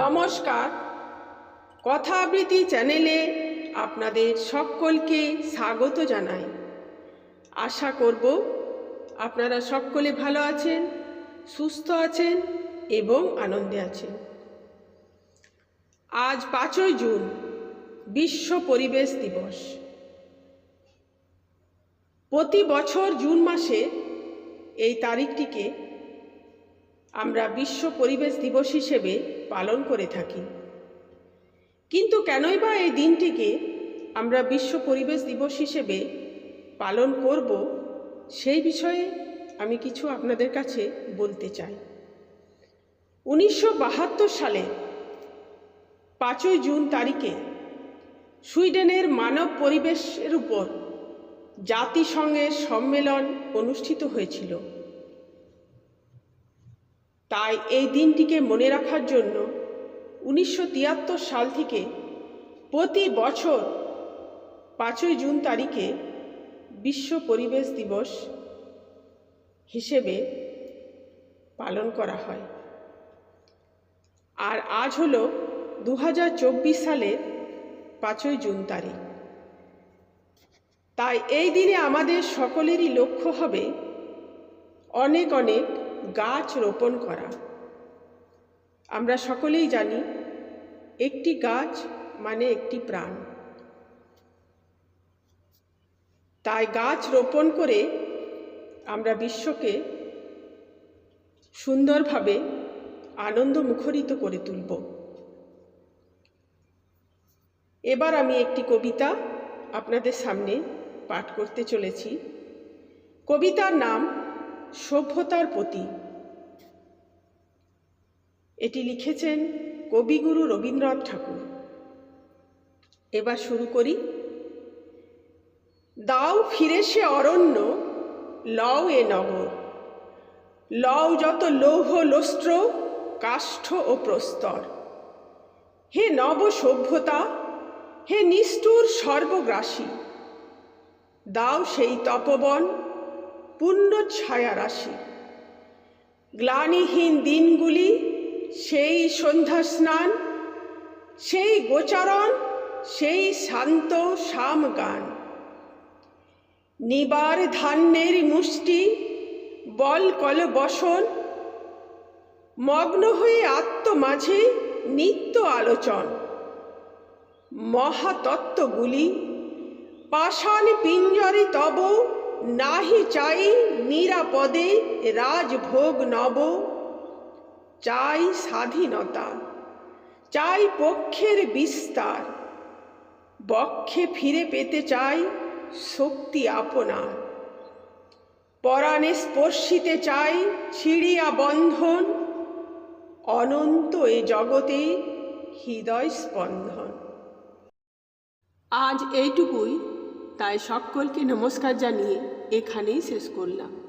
নমস্কার। কথা আবৃত্তি চ্যানেলে আপনাদের সকলকে স্বাগত জানাই। আশা করব আপনারা সকলে ভালো আছেন, সুস্থ আছেন এবং আনন্দে আছেন। আজ পাঁচই জুন, বিশ্ব পরিবেশ দিবস। প্রতি বছর জুন মাসে এই তারিখটিকে আমরা বিশ্ব পরিবেশ দিবস হিসেবে পালন করে থাকি। কিন্তু কেনই বা এই দিনটিকে আমরা বিশ্ব পরিবেশ দিবস হিসেবে পালন করব, সেই বিষয়ে আমি কিছু আপনাদের কাছে বলতে চাই। উনিশশো বাহাত্তর সালে পাঁচই জুন তারিখে সুইডেনের মানব পরিবেশের উপর জাতিসংঘের সম্মেলন অনুষ্ঠিত হয়েছিল। তাই এই দিনটিকে মনে রাখার জন্য উনিশশো তিয়াত্তর সাল থেকে প্রতি বছর পাঁচই জুন তারিখে বিশ্ব পরিবেশ দিবস হিসেবে পালন করা হয়। আর আজ হলো দু সালের পাঁচই জুন তারিখ। তাই এই দিনে আমাদের সকলেরই লক্ষ্য হবে অনেক অনেক গাছ রোপণ করা। আমরা সকলেই জানি, একটি গাছ মানে একটি প্রাণ। তাই গাছ রোপণ করে আমরা বিশ্বকে সুন্দরভাবে আনন্দ মুখরিত করে তুলব। এবার আমি একটি কবিতা আপনাদের সামনে পাঠ করতে চলেছি। কবিতার নাম সভ্যতার প্রতি। এটি লিখেছেন কবিগুরু রবীন্দ্রনাথ ঠাকুর। এবার শুরু করি। দাও ফিরে সে অরণ্য, লও এ নগর। লও যত লৌহ লস্ত্র, কাষ্ঠ ও প্রস্তর। হে নব সভ্যতা, হে নিষ্ঠুর সর্বগ্রাসী। দাও সেই তপবন পূর্ণ ছায়া রাশি। গ্লানিহীন দিনগুলি, সেই সন্ধ্যা স্নান, সেই গোচারণ, সেই শান্ত শাম গান নিবার ধান্যের মুষ্টি, বল কল বসন, মগ্ন হয়ে আত্ম মাঝে নিত্য আলোচন। মহাতত্ত্বগুলি, পাষাণ পিঞ্জরে তব নাহি চাই নিরাপদে রাজভোগ নব, চাই স্বাধীনতা, চাই পক্ষের বিস্তার, বক্ষে ফিরে পেতে চাই শক্তি আপনার, পরাণে স্পর্শিতে চাই ছিড়িয়া বন্ধন, অনন্ত এ জগতে হৃদয় স্পন্দন। আজ এইটুকুই, তাই সকলকে নমস্কার জানিয়ে এখানেই শেষ করলাম।